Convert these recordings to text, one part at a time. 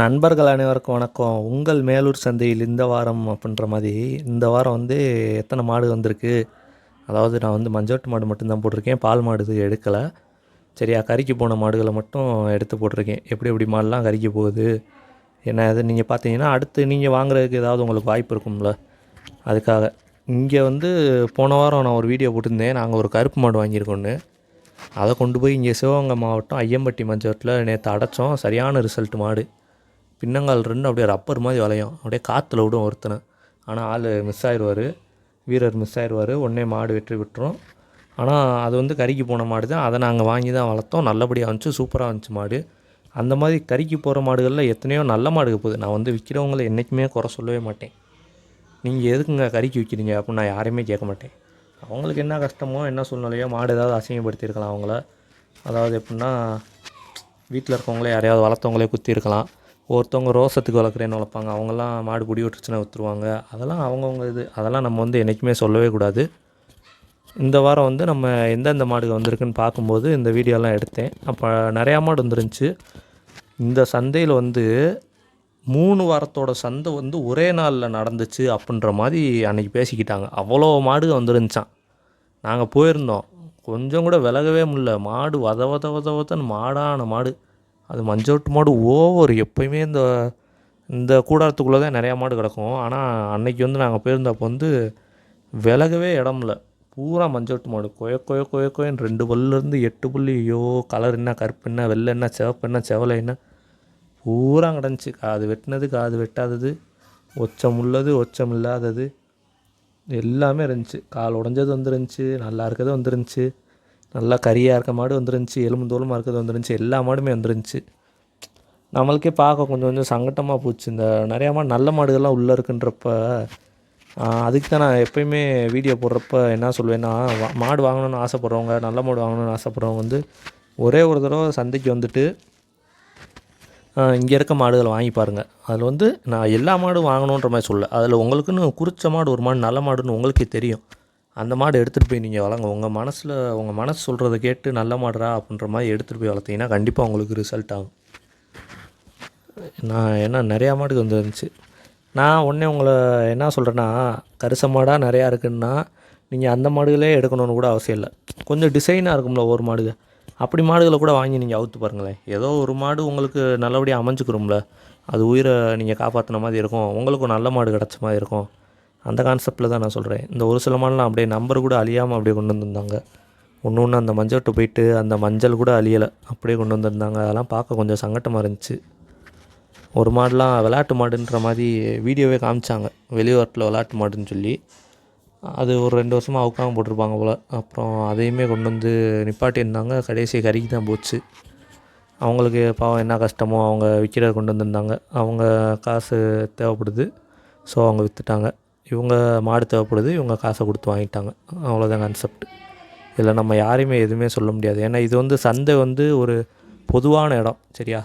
நண்பர்கள் அனைவருக்கும் வணக்கம். உங்கள் மேலூர் சந்தையில் இந்த வாரம் அப்படின்ற மாதிரி இந்த வாரம் வந்து எத்தனை மாடு வந்திருக்கு? அதாவது நான் வந்து மஞ்சோட்டு மாடு மட்டும்தான் போட்டிருக்கேன். பால் மாடு எடுக்கலை. சரியா கறிக்கு போன மாடுகளை மட்டும் எடுத்து போட்டிருக்கேன். எப்படி எப்படி மாடுலாம் கறிக்கு போகுது? என்ன அது நீங்கள் பார்த்தீங்கன்னா அடுத்து நீங்கள் வாங்குறதுக்கு ஏதாவது உங்களுக்கு வாய்ப்பு இருக்கும்ல. அதுக்காக. இங்கே வந்து போன வாரம் நான் ஒரு வீடியோ போட்டிருந்தேன். நாங்கள் ஒரு கருப்பு மாடு வாங்கியிருக்கோன்னு அதை கொண்டு போய் இங்கே சிவகங்கை மாவட்டம் ஐயம்பட்டி மஞ்சோட்டில் நேற்று அடைச்சோம். சரியான ரிசல்ட் மாடு. பின்னங்கால் ரெண்டும் அப்படியே ரப்பர் மாதிரி வளையும். அப்படியே காற்றுல விடும் ஒருத்தனை. ஆனால் ஆள் மிஸ் ஆயிடுவார். வீரர் மிஸ் ஆயிடுவார். உடனே மாடு வெற்றி விட்டுரும் ஆனால் அது வந்து கறிக்கு போன மாடு தான். அதை நாங்கள் வாங்கி தான் வளர்த்தோம். நல்லபடியாக வந்துச்சு சூப்பராக வந்துச்சு மாடு. அந்த மாதிரி கறிக்கு போகிற மாடுகளில் எத்தனையோ நல்ல மாடுகள் போகுது. நான் வந்து விற்கிறவங்கள என்றைக்குமே குறை சொல்லவே மாட்டேன். நீங்கள் எதுக்குங்க கறிக்கு விற்கிறீங்க அப்படின்னு நான் யாரையுமே கேட்க மாட்டேன். அவங்களுக்கு என்ன கஷ்டமோ என்ன சூழ்நிலையோ மாடு ஏதாவது அசிங்கப்படுத்தியிருக்கலாம் அவங்கள. அதாவது எப்படின்னா வீட்டில் இருக்கவங்களே யாரையாவது வளர்த்தவங்களே குத்திருக்கலாம் ஒருத்தவங்க ரோசத்துக்கு வளர்க்குறேன்னு வளர்ப்பாங்க. அவங்கெல்லாம் மாடு குடி விட்டுருச்சுன்னா விற்றுருவாங்க அதெல்லாம் அவங்கவுங்க இது அதெல்லாம் நம்ம வந்து என்றைக்குமே சொல்லவே கூடாது. இந்த வாரம் வந்து நம்ம எந்தெந்த மாடுகள் வந்திருக்குன்னு பார்க்கும்போது இந்த வீடியோலாம் எடுத்தேன். அப்போ நிறையா மாடு வந்துருந்துச்சு. இந்த சந்தையில் வந்து மூணு வாரத்தோட சந்தை வந்து ஒரே நாளில் நடந்துச்சு அப்படின்ற மாதிரி அன்றைக்கி பேசிக்கிட்டாங்க. அவ்வளோ மாடுகள் வந்துருந்துச்சான் நாங்கள் போயிருந்தோம். கொஞ்சம் கூட விலகவே முடியல. மாடு வத வத வத வதன்னு மாடான மாடு. அது மஞ்சோட்டு மாடு ஓவர். எப்பயுமே இந்த இந்த கூடாரத்துக்குள்ளே தான் நிறையா மாடு கிடக்கும். ஆனால் அன்னைக்கு வந்து நாங்கள் போயிருந்தப்போ வந்து விலகவே இடம் இல்லை பூரா மஞ்சோட்டு மாடு. கொய கொய கொய கொயன்னு ரெண்டு பல்லுலேருந்து எட்டு புள்ளி ஐயோ கலர் என்ன கருப்பு என்ன வெள்ளை என்ன சிவப்பு என்ன செவலை என்ன. பூரா கிடந்துச்சு. காது வெட்டினது காது வெட்டாதது. ஒச்சம் உள்ளது ஒச்சம் இல்லாதது. எல்லாமே இருந்துச்சு. கால் உடஞ்சது வந்துருந்துச்சு. நல்லா இருக்கிறது வந்துருந்துச்சு. நல்லா கறியாக இருக்க மாடு வந்துருந்துச்சு எலும்பு தோலுமாக இருக்கிறது வந்துருந்துச்சு எல்லா மாடுமே வந்துருந்துச்சு. நம்மளுக்கே பார்க்க கொஞ்சம் கொஞ்சம் சங்கட்டமாக போச்சு. இந்த நிறையா மாடு நல்ல மாடுகள்லாம் உள்ளே இருக்குன்றப்ப அதுக்கு தான் நான் எப்பயுமே வீடியோ போடுறப்ப என்ன சொல்லுவேன்னா மாடு வாங்கணும்னு ஆசைப்பட்றவங்க நல்ல மாடு வாங்கணும்னு ஆசைப்பட்றவங்க வந்து ஒரே ஒரு தடவை சந்தைக்கு வந்துட்டு இங்கே இருக்க மாடுகளை வாங்கி பாருங்கள் அதில் வந்து நான் எல்லா மாடும் வாங்கணுன்ற மாதிரி சொல்ல அதில் உங்களுக்குன்னு குறித்த மாடு ஒரு மாடு நல்ல மாடுன்னு உங்களுக்கே தெரியும். அந்த மாடு எடுத்துகிட்டு போய் நீங்கள் வளங்க. உங்கள் மனசில் உங்கள் மனசு சொல்கிறத கேட்டு நல்ல மாடுறா அப்படின்ற மாதிரி எடுத்துகிட்டு போய் வளர்த்தீங்கன்னா கண்டிப்பாக உங்களுக்கு ரிசல்ட் ஆகும். நான் ஏன்னா நிறையா மாடுக்கு வந்துருந்துச்சு. நான் உடனே உங்களை என்ன சொல்கிறேன்னா கரிச மாடாக நிறையா இருக்குன்னா நீங்கள் அந்த மாடுகளே எடுக்கணும்னு கூட அவசியம் இல்லை. கொஞ்சம் டிசைனாக இருக்கும்ல ஒரு மாடுக. அப்படி மாடுகளை கூட வாங்கி நீங்கள் அவுத்து பாருங்களேன். ஏதோ ஒரு மாடு உங்களுக்கு நல்லபடியாக அமைஞ்சுக்கிறோம்ல அது உயிரை நீங்கள் காப்பாற்றின மாதிரி இருக்கும். உங்களுக்கும் நல்ல மாடு கிடச்ச மாதிரி இருக்கும். அந்த கான்செப்டில் தான் நான் சொல்கிறேன் இந்த ஒரு சில மாடுலாம் அப்படியே நம்பர் கூட அழியாமல் அப்படியே கொண்டு வந்திருந்தாங்க. ஒன்று ஒன்று அந்த மஞ்சட்டு போயிட்டு அந்த மஞ்சள் கூட அழியலை. அப்படியே கொண்டு வந்திருந்தாங்க. அதெல்லாம் பார்க்க கொஞ்சம் சங்கட்டமாக இருந்துச்சு. ஒரு மாடுலாம் விளையாட்டு மாடுன்ற மாதிரி வீடியோவே காமிச்சாங்க. வெளியூரத்தில் விளையாட்டு மாடுன்னு சொல்லி. அது ஒரு ரெண்டு வருஷமாக அவுக்காம போட்டிருப்பாங்க போல். அப்புறம் அதையுமே கொண்டு வந்து நிப்பாட்டியிருந்தாங்க கடைசி கறிக்கு தான் போச்சு. அவங்களுக்கு பாவம் என்ன கஷ்டமோ அவங்க விற்கிறத கொண்டு வந்திருந்தாங்க. அவங்க காசு தேவைப்படுது. ஸோ அவங்க விற்றுட்டாங்க இவங்க மாடு தேவைப்படுது இவங்க காசை கொடுத்து வாங்கிட்டாங்க. அவ்வளோதான் கான்செப்ட் இதில் நம்ம யாரையுமே எதுவுமே சொல்ல முடியாது. ஏன்னா இது வந்து சந்தை வந்து ஒரு பொதுவான இடம் சரியா?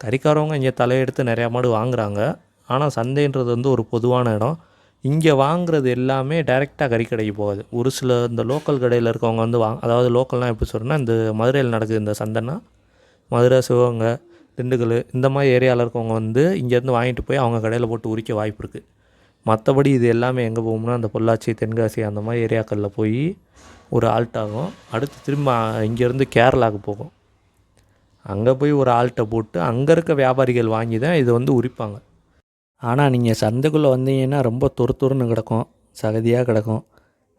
கறிக்காரவங்க இங்கே தலையெடுத்து நிறையா மாடு வாங்குகிறாங்க ஆனால் சந்தைன்றது வந்து ஒரு பொதுவான இடம். இங்கே வாங்குறது எல்லாமே டைரெக்டாக கறிக்கடைக்கு போகாது. ஒரு சில இந்த லோக்கல் கடையில் இருக்கவங்க வந்து வாங்க அதாவது லோக்கல்னால் எப்படி சொல்கிறேன்னா இந்த மதுரையில் நடக்குது இந்த சந்தைன்னா மதுரை சிவகங்கை திண்டுக்கல் இந்த மாதிரி ஏரியாவில் இருக்கவங்க வந்து இங்கேருந்து வாங்கிட்டு போய் அவங்க கடையில் போட்டு உரிக்க வாய்ப்பு இருக்குது மற்றபடி இது எல்லாமே எங்கே போகும்னா அந்த பொள்ளாச்சி தென்காசி அந்த மாதிரி ஏரியாக்களில் போய் ஒரு ஆல்ட் ஆகும். அடுத்து திரும்ப இங்கேருந்து கேரளாவுக்கு போகும். அங்கே போய் ஒரு ஆல்ட்டை போட்டு அங்கே இருக்க வியாபாரிகள் வாங்கி தான் இதை வந்து உரிப்பாங்க. ஆனால் நீங்கள் சந்தைக்குள்ளே வந்தீங்கன்னா ரொம்ப துரு துருன்னு கிடக்கும். சகதியாக கிடக்கும்.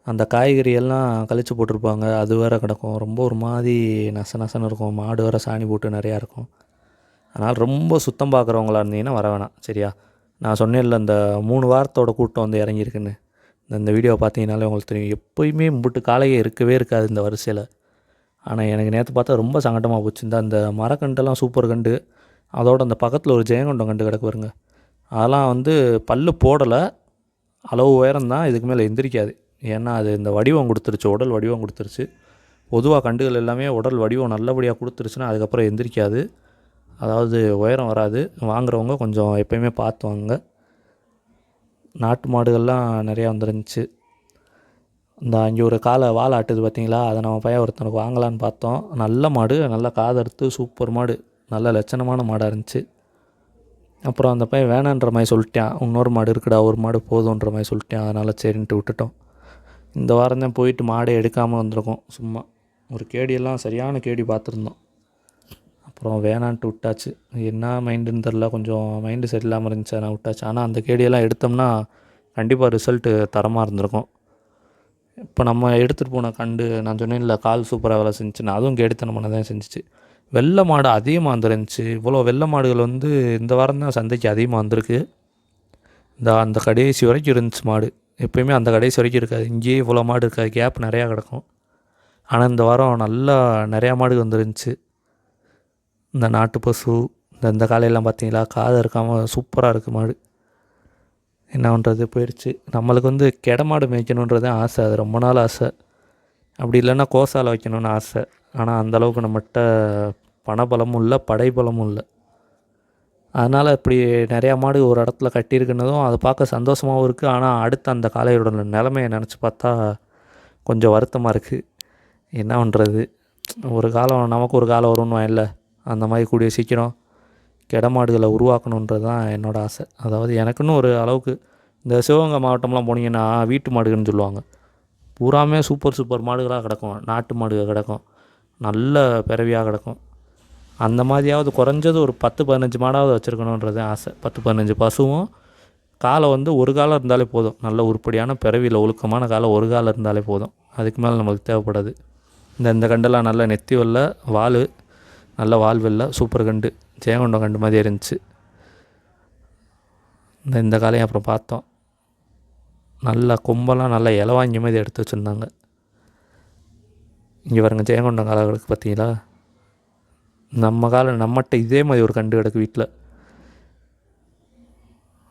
அந்த காய்கறி எல்லாம் கழிச்சு போட்டிருப்பாங்க. அது வேற கிடக்கும். ரொம்ப ஒரு மாதிரி நச நசன்னு இருக்கும். மாடு வேறு சாணி போட்டு நிறையா இருக்கும். அதனால் ரொம்ப சுத்தம் பார்க்குறவங்களா இருந்தீங்கன்னா வர வேணாம். சரியா? நான் சொன்னேன்ல இந்த மூணு வாரத்தோட கூட்டம் வந்து இறங்கியிருக்குன்னு. இந்த- இந்த வீடியோ பார்த்தீங்கனாலே உங்களுக்கு தெரியும். எப்போயுமே முட்டு காலையே இருக்கவே இருக்காது இந்த வரிசையில். ஆனால் எனக்கு நேற்று பார்த்தா ரொம்ப சங்கடமாக போச்சு. இந்த அந்த மரக்கண்டெல்லாம் சூப்பர் கண்டு அதோட அந்த பக்கத்தில் ஒரு ஜெயங்கொண்டம் கண்டு கிடக்கு வருங்க அதெல்லாம் வந்து பல்லு போடலை. அளவு உயரம் தான் இதுக்கு மேலே எந்திரிக்காது. ஏன்னா அது இந்த வடிவம் கொடுத்துருச்சு உடல் வடிவம் கொடுத்துருச்சு. பொதுவாக கண்டுகள் எல்லாமே உடல் வடிவம் நல்லபடியாக கொடுத்துருச்சுன்னா அதுக்கப்புறம் எந்திரிக்காது. அதாவது உயரம் வராது. வாங்குறவங்க கொஞ்சம் எப்பயுமே பார்த்து வாங்க நாட்டு மாடுகள்லாம் நிறையா வந்துருந்துச்சு. இந்த அங்கே ஒரு காலை வாழை ஆட்டுது பார்த்தீங்களா? அதை நம்ம பையன் ஒருத்தனுக்கு வாங்கலான்னு பார்த்தோம். நல்ல மாடு நல்ல காதறுத்து சூப்பர் மாடு நல்ல லட்சணமான மாடாக இருந்துச்சு. அப்புறம் அந்த பையன் வேணான்ற மாதிரி சொல்லிட்டான். இன்னொரு மாடு இருக்குடா ஒரு மாடு போதுன்ற மாதிரி சொல்லிட்டேன். அதனால் சரின்ட்டு விட்டுட்டோம். இந்த வாரம் தான் போயிட்டு மாடை எடுக்காமல் வந்திருக்கோம். சும்மா ஒரு கேடியெல்லாம் சரியான கேடி பார்த்துருந்தோம். அப்புறம் வேணான்ட்டு விட்டாச்சு. என்ன மைண்டுன்னு தெரில கொஞ்சம் மைண்டு சரியில்லாமல் இருந்துச்சு. நான் விட்டாச்சு. ஆனால் அந்த கேடியெல்லாம் எடுத்தோம்னா கண்டிப்பாக ரிசல்ட்டு தரமாக இருந்திருக்கும். இப்போ நம்ம எடுத்துகிட்டு போன கண்டு நான் சொன்னேன்ல கால் சூப்பராக வேலை செஞ்சுன்னு அதுவும் கேடித்தனமான தான் செஞ்சுச்சு. வெள்ளை மாடு அதிகமாக வந்துருந்துச்சு. இவ்வளோ வெள்ளை மாடுகள் வந்து இந்த வாரம் தான் சந்தைக்கு அதிகமாக வந்திருக்கு. இந்த அந்த கடைசி வரைக்கும் இருந்துச்சு மாடு. எப்பயுமே அந்த கடைசி வரைக்கும் இருக்காது. இங்கேயே இவ்வளோ மாடு இருக்காது. கேப் நிறையா கிடக்கும். ஆனால் இந்த வாரம் நல்லா நிறையா மாடு வந்துருந்துச்சு. இந்த நாட்டு பசு இந்த இந்த காலையெல்லாம் பார்த்தீங்களா? காது இருக்காமல் சூப்பராக இருக்குது மாடு. என்ன பண்ணுறது போயிடுச்சு. நம்மளுக்கு வந்து கெடை மாடு மேய்க்கணுன்றது ஆசை. அது ரொம்ப நாள் ஆசை. அப்படி இல்லைன்னா கோசால வைக்கணும்னு ஆசை. ஆனால் அந்தளவுக்கு நம்மகிட்ட பணபலமும் இல்லை படைபலமும் இல்லை. அதனால் இப்படி நிறையா மாடு ஒரு இடத்துல கட்டியிருக்குனதும் அதை பார்க்க சந்தோஷமாகவும் இருக்குது ஆனால் அடுத்த அந்த காளையோட நிலமையை நினச்சி பார்த்தா கொஞ்சம் வருத்தமாக இருக்குது என்ன பண்ணுறது ஒரு காலம் நமக்கு ஒரு காலம் வரும்னு இல்லை அந்த மாதிரி கூடிய சீக்கிரம் கிடமாடுகளை உருவாக்கணுன்றது தான் என்னோடய ஆசை. அதாவது எனக்குன்னு ஒரு அளவுக்கு இந்த சிவகங்கை மாவட்டம்லாம் போனீங்கன்னா வீட்டு மாடுகள்னு சொல்லுவாங்க. பூராமே சூப்பர் சூப்பர் மாடுகளாக கிடக்கும். நாட்டு மாடுகள் கிடக்கும். நல்ல பிறவியாக கிடக்கும். அந்த மாதிரியாவது குறைஞ்சது ஒரு பத்து பதினஞ்சு மாடாவது வச்சுருக்கணுன்றது ஆசை. பத்து பதினஞ்சு பசுவும் காலை வந்து ஒரு காலம் இருந்தாலே போதும். நல்ல உருப்படியான பிறவியில் ஒழுக்கமான காலம் ஒரு காலம் இருந்தாலே போதும். அதுக்கு மேலே நம்மளுக்கு தேவைப்படாது. இந்த இந்த கண்டெல்லாம் நல்ல நெத்தி வல்ல வால் நல்ல வால் வெள்ளை சூப்பர் கண்டு ஜெயங்கொண்டம் கண்டு மாதிரி இருந்துச்சு. இந்த இந்த காலையும் அப்புறம் பார்த்தோம். நல்லா கொம்பெல்லாம் நல்லா இலவாங்கி மாதிரி எடுத்து வச்சுருந்தாங்க. இங்கே பாருங்க ஜெயங்கொண்டம் காலை கிடக்கு பார்த்தீங்களா? நம்ம காலம் நம்மகிட்ட இதே மாதிரி ஒரு கண்டு கிடக்கு வீட்டில்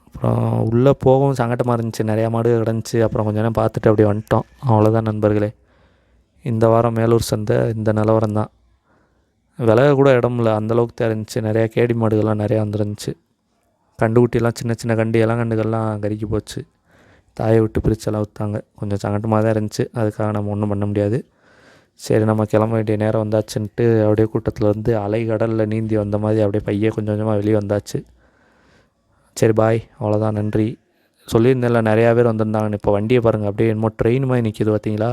அப்புறம் உள்ளே போகவும் சங்கட்டமாக இருந்துச்சு. நிறையா மாடு கிடந்துச்சு. அப்புறம் கொஞ்ச நேரம் பார்த்துட்டு அப்படியே வந்துட்டோம். அவ்வளோதான் நண்பர்களே. இந்த வாரம் மேலூர் சந்தை இந்த நிலவரம் தான். விலக கூட இடம் இல்லை. அந்தளவுக்கு தெரிஞ்சிச்சு. நிறையா கேடி மாடுகள்லாம் நிறையா வந்துருந்துச்சு. கண்டுக்குட்டியெல்லாம் சின்ன சின்ன கண்டு இளங்கண்டுகள்லாம் கறிக்கு போச்சு. தாயை விட்டு பிரிச்செல்லாம் விற்றாங்க கொஞ்சம் சங்கட்டமாக தான் இருந்துச்சு. அதுக்காக நம்ம ஒன்றும் பண்ண முடியாது. சரி நம்ம கிளம்ப வேண்டிய நேரம் வந்தாச்சுன்ட்டு அப்படியே கூட்டத்தில் வந்து அலை கடலில் நீந்தி வந்த மாதிரி அப்படியே பையே கொஞ்சம் கொஞ்சமாக வெளியே வந்தாச்சு. சரி பாய் அவ்வளோதான் நன்றி. சொல்லியிருந்தேன்ல நிறையா பேர் வந்திருந்தாங்கன்னு. இப்போ வண்டியை பாருங்கள் அப்படியே என்னமோ ட்ரெயின் மாதிரி நிற்கிது பார்த்தீங்களா?